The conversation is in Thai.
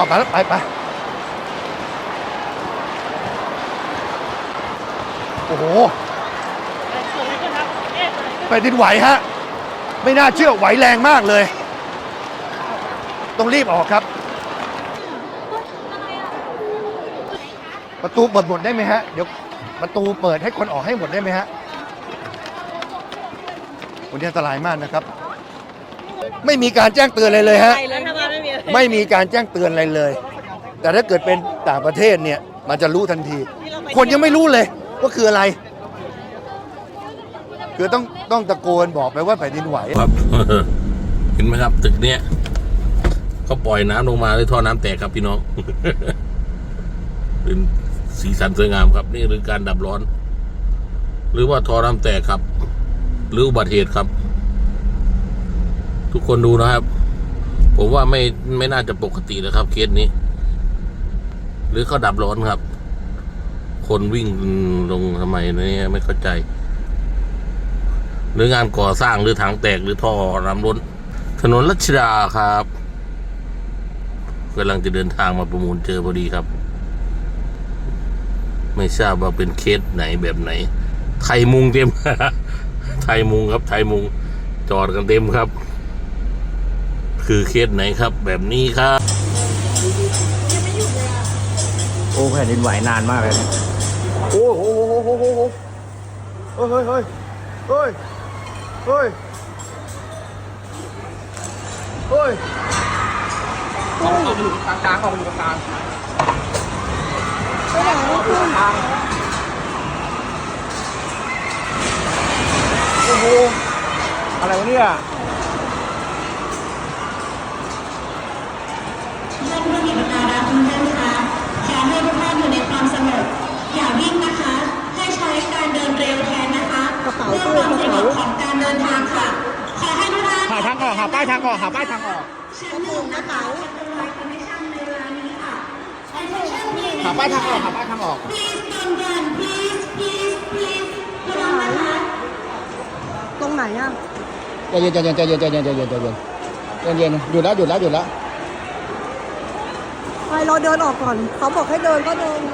เอาไปแล้วไปไปโอ้โหแผ่นดินไหวฮะ ไม่น่าเชื่อไหวแรงมากเลย ต้องรีบออกครับ ประตูเปิดหมดได้ไหมฮะ เดี๋ยวประตูเปิดให้คนออกให้หมดได้ไหมฮะวันนี้อันตรายมากนะครับ ไม่มีการแจ้งเตือนอะไรเลยฮะไปเลยถ้ามาไม่มีไม่มีการแจ้งเตือนอะไรเลย แต่ถ้าเกิดเป็นต่างประเทศเนี่ย มันจะรู้ทันที คนยังไม่รู้เลยว่าคืออะไร คือต้องต้องตะโกนบอกไปว่าแผ่นดินไหว ครับ เห็นไหมครับ ตึกเนี้ยเขาปล่อยน้ำลงมาเลยท่อน้ำแตกครับพี่น้อง เป็นสีสันสวยงามครับ นี่คือการดับร้อน หรือว่าท่อน้ำแตกครับ หรืออุบัติเหตุครับ ทุกคนดูนะครับ ผมว่าไม่ไม่น่าจะปกตินะครับ เคสนี้ หรือเขาดับร้อนครับ คนวิ่งลงทำไมเนี่ยไม่เข้าใจ หรืองานก่อสร้างหรือถังแตกหรือท่อน้ำล้น ถนนรัชดาครับกำลังจะเดินทางมาประมูลเจอพอดีครับ ไม่ทราบว่าเป็นเคสไหนแบบไหน ไทยมุงเต็ม ไทยมุงครับ ไทยมุงจอดกันเต็มครับ คือเคสไหนครับแบบนี้ครับ โอ้แผ่นดินไหวนานมากเลยนะโอ้โหโอ้โหโอ้โหเฮ้ยเฮ้ยเฮ้ยเฮ้ยเฮ้ยออกมาอยู่กลางกลางออกมาอยู่กลางโอ้โหอะไรวะเนี่ย ท่านผู้มีประการรักทุกท่านคะขอให้ทุกท่านอยู่ในความสงบอย่าวิ่งนะคะ ให้ใช้การเดินเร็วแทนนะคะเพื่อความสะดวกของการเดินทางค่ะขอให้ทุกท่านหาทางออกหาป้ายทางออกหาป้ายทางออกชั้นหนึ่งนะคะ Connection ในเวลานี้ค่ะ Attention please หาป้ายทางออกหาป้ายทางออก please don't run please please please ระวังนะคะตรงไหนอะใจเย็นใจเย็นใจเย็นใจเย็นใจเย็นใจเย็นใจเย็นหยุดแล้วหยุดแล้วหยุดแล้ว ไปเราเดินออกก่อน เขาบอกให้เดินก็เดิน